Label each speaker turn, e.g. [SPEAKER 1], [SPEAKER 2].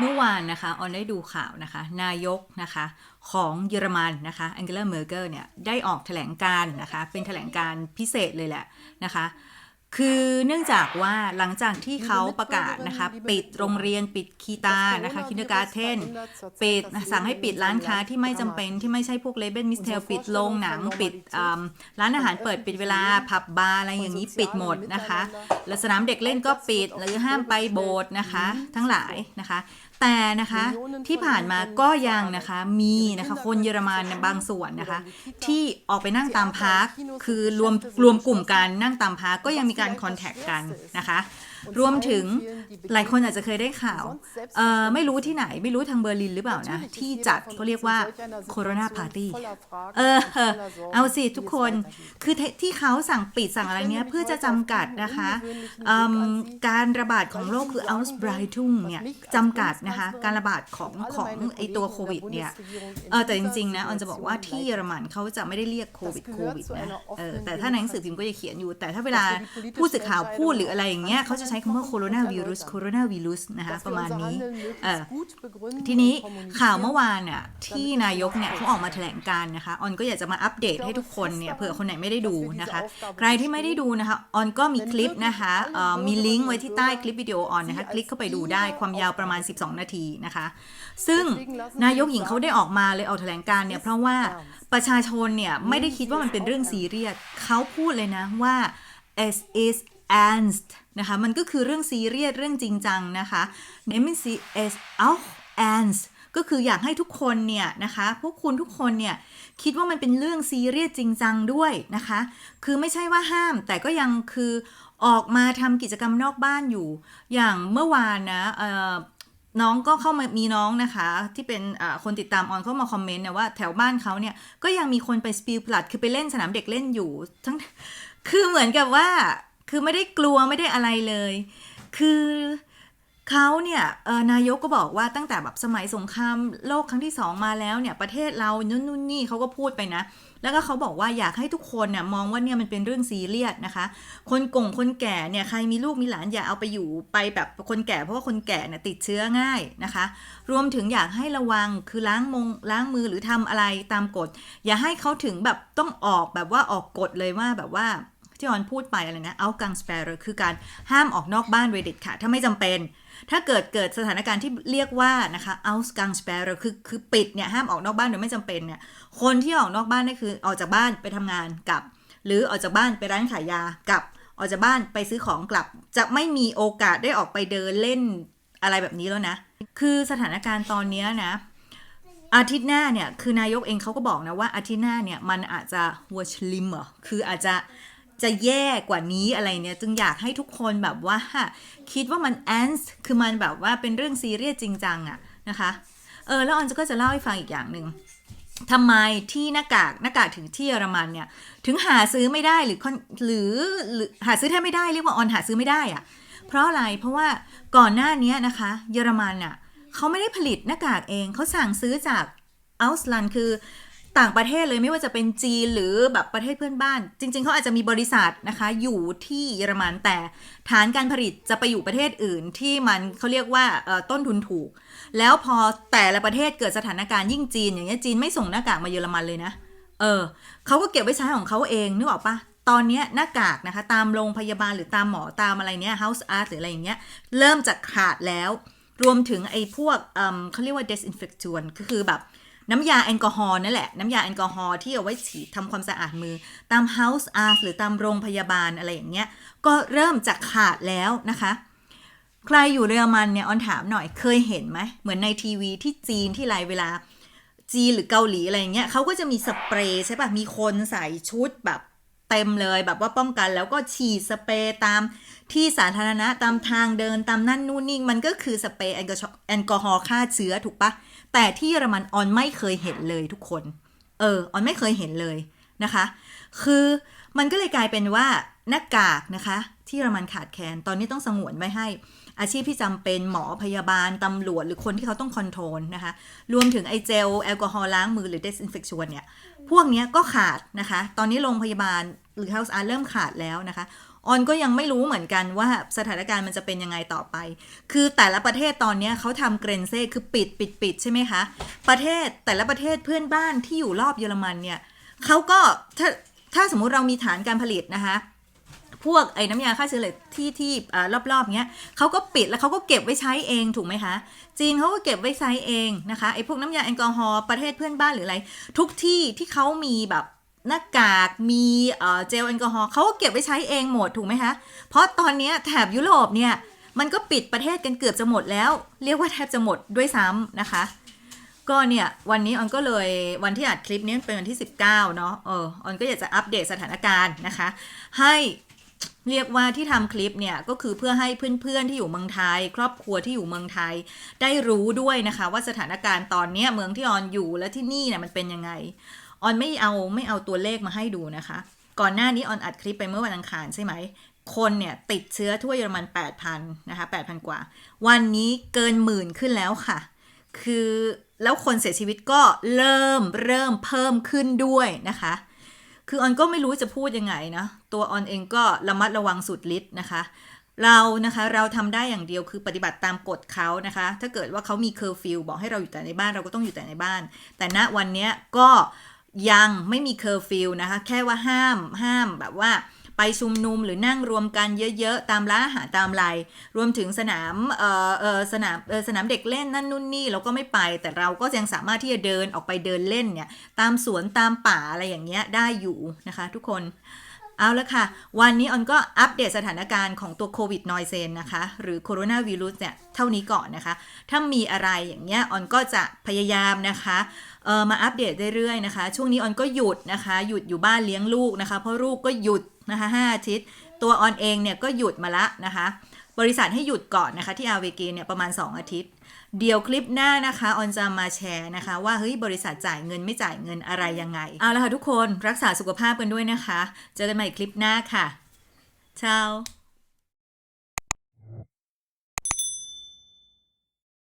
[SPEAKER 1] เมื่อวานนะคะออนได้ดูข่าวนะคะ นายกนะคะของเยอรมันนะคะแองเกลาเมอร์เกลเนี่ยได้ออกแถลงการ์นะคะ เป็นแถลงการ์พิเศษเลยแหละนะคะ คือเนื่องจากว่าหลังจากที่เขาประกาศนะคะ ปิดโรงเรียนปิดคีตานะคะคินเดการ์เทนปิดสั่งให้ปิดร้านค้าที่ไม่จำเป็นที่ไม่ใช่พวกเลเบนมิสเทลปิดโรงหนังปิดร้านอาหารเปิดปิดเวลาผับบาร์อะไรอย่างนี้ปิดหมดนะคะและสนามเด็กเล่นก็ปิดหรือห้ามไปโบสถ์นะคะ ทั้งหลายนะคะ แต่นะคะที่ผ่านมาก็ยังนะคะมีนะคะคนเยอรมันบางส่วนนะคะ ที่ออกไปนั่งตามพาร์คคือรวมรวมกลุ่มกันนั่งตามพาร์คก็ยังมีการคอนแทคกันนะคะรวมถึงหลายคนอาจจะเคยได้ข่าวเอ่อไม่รู้ที่ไหนไม่รู้ทางเบอร์ลินหรือเปล่านะ ที่จัดเขาเรียกว่าโคโรนาปาร์ตี้เออเออเอาสิทุกคนคือที่ที่เขาสั่งปิดสั่งอะไรเนี้ยเพื่อจะจำกัดนะคะอืมการระบาดของโรคคือ Ausbreitung เนี่ยจำกัดนะคะ การระบาดของของไอตัวโควิดเนี่ยเออแต่จริงๆนะออนจะบอกว่าที่เยอรมันเขาจะไม่ได้เรียกโควิดโควิดนะเออแต่ถ้าในหนังสือพิมพ์ก็จะเขียนอยู่ แต่ถ้าเวลาผู้สื่อข่าวพูดหรืออะไรอย่างเงี้ยเขาจะใช้คำว่าโคโรนาวีรุสโคโรนาวีรุสนะคะประมาณนี้เออทีนี้ข่าวเมื่อวานน่ะที่นายกเนี่ยเขาออกมาแถลงการณ์นะคะออนก็อยากจะมาอัปเดตให้ทุกคนเนี่ยเผื่อคนไหนไม่ได้ดูนะคะใครที่ไม่ได้ดูนะคะออนก็มีคลิปนะคะเอ่อมีลิงก์ไว้ที่ใต้คลิปวิดีโอออนนะคะคลิกเข้าไปดูได้ความยาวประมาณ 12นาทีนะคะ ซึ่งนายกหญิงเขาได้ออกมาเลยออกแถลงการณ์เนี่ยเพราะว่าประชาชนเนี่ยไม่ได้คิดว่ามันเป็นเรื่องซีเรียสเขาพูดเลยนะว่า as is ernst นะคะมันก็คือเรื่องซีเรียสเรื่องจริงจังนะคะ nehmen Sie es auch ernst ก็คืออยากให้ทุกคนเนี่ยนะคะพวกคุณทุกคนเนี่ยคิดว่ามันเป็นเรื่องซีเรียสจริงจังด้วยนะคะ คือไม่ใช่ว่าห้ามแต่ก็ยังคือออกมาทำกิจกรรมนอกบ้านอยู่ อย่างเมื่อวานนะเอ่อ น้องก็เข้ามามีน้องนะคะ ที่เป็นคนติดตามออนเข้ามาคอมเมนต์นะว่าแถวบ้านเขาเนี่ยก็ยังมีคนไปสปิลพลัดคือไปเล่นสนามเด็กเล่นอยู่ทั้งคือเหมือนกับว่า คือไม่ได้กลัวไม่ได้อะไรเลย คือ เขาเนี่ยนายกก็บอกว่าตั้งแต่แบบสมัยสงครามโลกครั้งที่สองมาแล้วเนี่ยประเทศเรานู่นนู่นนี่เขาก็พูดไปนะ แล้วก็เขาบอกว่าอยากให้ทุกคนเนี่ยมองว่าเนี่ยมันเป็นเรื่องซีเรียสนะคะ คนกงคนแก่เนี่ยใครมีลูกมีหลานอย่าเอาไปอยู่ไปแบบคนแก่เพราะว่าคนแก่เนี่ยติดเชื้อง่ายนะคะ รวมถึงอยากให้ระวังคือล้างมงล้างมือหรือทำอะไรตามกฎ อย่าให้เขาถึงแบบต้องออกแบบว่าออกกฎเลยว่าแบบว่า ที่ออนพูดไปอะไรนะเอากังสเปรคือการห้ามออกนอกบ้านเวเด็ดค่ะถ้าไม่จำเป็น ถ้าเกิดเกิดสถานการณ์ที่เรียกว่านะคะ ausgang sperre คือคือปิดเนี่ยห้ามออกนอกบ้านโดยไม่จำเป็นเนี่ยคนที่ออกนอกบ้านได้คือออกจากบ้านไปทำงานกลับ หรือออกจากบ้านไปร้านขายยากลับออกจากบ้านไปซื้อของกลับ จะไม่มีโอกาสได้ออกไปเดินเล่นอะไรแบบนี้แล้วนะ คือสถานการณ์ตอนนี้นะ อาทิตย์หน้าเนี่ย คือนายกเองเขาก็บอกนะว่าอาทิตย์หน้าเนี่ย มันอาจจะวัวชลิมเหรอคืออาจจะ จะแย่กว่านี้อะไรเนี่ย จึงอยากให้ทุกคนแบบว่า คิดว่ามันแอนส์คือมันแบบว่าเป็นเรื่องซีเรียสจริงจังอะนะคะ เออ แล้วออนก็จะเล่าให้ฟังอีกอย่างหนึ่งทำไมที่หน้ากากหน้ากากถึงที่เยอรมันเนี่ย ถึงหาซื้อไม่ได้หรือค่อนหรือหรือหาซื้อแทบไม่ได้เรียกว่าออนหาซื้อไม่ได้อะเพราะอะไรเพราะว่าก่อนหน้านี้นะคะ เยอรมันน่ะเขาไม่ได้ผลิตหน้ากากเองเขาสั่งซื้อจากอัลสลันคือ ต่างประเทศเลยไม่ว่าจะเป็นจีนหรือแบบประเทศเพื่อนบ้าน จริง ๆเขาอาจจะมีบริษัทนะคะ อยู่ที่เยอรมันแต่ฐานการผลิตจะไปอยู่ประเทศอื่นที่มันเขาเรียกว่าต้นทุนถูก แล้วพอแต่ละประเทศเกิดสถานการณ์ยิ่งจีนอย่างเงี้ยจีนไม่ส่งหน้ากากมาเยอรมันเลยนะเออเขาก็เก็บไว้ใช้ของเขาเองนึกออกปะตอนนี้หน้ากากนะคะ ตามโรงพยาบาลหรือตามหมอตามอะไรเนี้ย house art หรืออะไรอย่างเงี้ยเริ่มจะขาดแล้ว รวมถึงไอ้พวกเเขาเรียกว่า disinfectant ก็คือแบบ น้ำยาแอลกอฮอล์นั่นแหละ น้ำยาแอลกอฮอล์ที่เอาไว้ฉีดทำความสะอาดมือ ตาม House Art หรือตามโรงพยาบาลอะไรอย่างเงี้ย ก็เริ่มจะขาดแล้วนะคะ ใครอยู่เยอรมันเนี่ยออนถามหน่อยเคยเห็นไหมเหมือนในทีวีที่จีนที่ไรเวลาจีนหรือเกาหลีอะไรอย่างเงี้ยเขาก็จะมีสเปรย์ใช่ป่ะมีคนใส่ชุดแบบ เต็มเลยแบบว่าป้องกันแล้วก็ฉีดสเปรย์ตามที่สาธารณะตามทางเดินตามนั่นนู่นนี่มันก็คือสเปรย์แอลกอฮอล์ฆ่าเชื้อถูกปะแต่ที่เยอรมันออนไม่เคยเห็นเลยทุกคน เออออนไม่เคยเห็นเลยนะคะ คือมันก็เลยกลายเป็นว่าหน้ากากนะคะ ที่เยอรมันขาดแคลนตอนนี้ต้องสงวนไว้ให้ อาชีพที่จำเป็นหมอพยาบาลตำรวจหรือคนที่เขาต้องคอนโทรลนะคะ รวมถึงไอเจลแอลกอฮอล์ล้างมือหรือ disinfection เนี่ย พวกนี้ก็ขาดนะคะ ตอนนี้โรงพยาบาลหรือ House Art เริ่มขาดแล้วนะคะออนก็ยังไม่รู้เหมือนกันว่าสถานการณ์มันจะเป็นยังไงต่อไป คือแต่ละประเทศตอนนี้เขาทำเกรนเซ่คือปิดปิดปิดใช่ไหมคะ ประเทศแต่ละประเทศเพื่อนบ้านที่อยู่รอบเยอรมันเนี่ยเขาก็ถ้าถ้าสมมุติเรามีฐานการผลิตนะคะ พวกไอ้น้ำยาฆ่าเชื้อเล็กที่ที่รอบๆเนี้ยเขาก็ปิดแล้วเขาก็เก็บไว้ใช้เองถูกไหมคะจีนเขาก็เก็บไว้ใช้เองนะคะไอ้พวกน้ำยาแอลกอฮอล์ประเทศเพื่อนบ้านหรืออะไร ทุกที่ที่เขามีแบบหน้ากากมีเจลแอลกอฮอล์เขาก็เก็บไว้ใช้เองหมดถูกไหมคะเพราะตอนนี้แถบยุโรปเนี่ยมันก็ปิดประเทศกันเกือบจะหมดแล้ว เรียกว่าแทบจะหมดด้วยซ้ำนะคะก็เนี่ยวันนี้ออนก็เลยวันที่อัดคลิปนี้เป็นวันที่ 19 เนาะเออออนก็อยากจะอัปเดตสถานการณ์นะคะ ให้ เรียกว่าที่ทำคลิปเนี่ยก็คือเพื่อให้เพื่อนๆที่อยู่เมืองไทย ครอบครัวที่อยู่เมืองไทย ได้รู้ด้วยนะคะ ว่าสถานการณ์ตอนนี้เมืองที่ออนอยู่และที่นี่เนี่ยมันเป็นยังไงออนไม่เอาไม่เอาตัวเลขมาให้ดูนะคะ ก่อนหน้านี้ออนอัดคลิปไปเมื่อวันอังคารใช่ไหมคนเนี่ยติดเชื้อทั่วเยอรมัน 8,000นะคะ8,000 กว่า วันนี้เกินหมื่นขึ้นแล้วค่ะ คือแล้วคนเสียชีวิตก็เริ่มเริ่มเพิ่มขึ้นด้วยนะคะ คือออนก็ไม่รู้จะพูดยังไงนะ ตัวออนเองก็ระมัดระวังสุดฤทธิ์นะคะ เรานะคะเราทำได้อย่างเดียวคือปฏิบัติตามกฎเขานะคะ ถ้าเกิดว่าเขามีเคอร์ฟิวบอกให้เราอยู่แต่ในบ้านเราก็ต้องอยู่แต่ในบ้าน แต่ณวันนี้ก็ยังไม่มีเคอร์ฟิวนะคะ แค่ว่าห้ามห้ามแบบว่า ไปชุมนุมหรือนั่งรวมกันเยอะๆ ตามร้านอาหารตามไรรวมถึงสนามเอ่อเอ่อสนามเอ่อสนามเด็กเล่นนั่นนู่นนี่เราก็ไม่ไป แต่เราก็ยังสามารถที่จะเดินออกไปเดินเล่นเนี่ยตามสวนตามป่าอะไรอย่างเงี้ยได้อยู่นะคะทุกคนเอาละค่ะ วันนี้ออนก็อัปเดตสถานการณ์ของตัวโควิดนอยเซนนะคะ หรือโคโรนาวีรุสเนี่ย เท่านี้ก่อนนะคะ ถ้ามีอะไรอย่างเงี้ยออนก็จะพยายามนะคะเออมาอัปเดตเรื่อยๆนะคะ ช่วงนี้ออนก็หยุดนะคะ หยุดอยู่บ้านเลี้ยงลูกนะคะ เพราะลูกก็หยุด นะคะ5อาทิตย์ ตัวออนเองเนี่ยก็หยุดมาละนะคะ บริษัทให้หยุดก่อนนะคะที่อาเวเกเนี่ยประมาณ 2 อาทิตย์ เดี๋ยวคลิปหน้านะคะออนจะมาแชร์นะคะ ว่าเฮ้ยบริษัทจ่ายเงินไม่จ่ายเงินอะไรยังไง เอาละค่ะทุกคนรักษาสุขภาพกันด้วยนะคะ เจอกันใหม่คลิปหน้าค่ะเช้า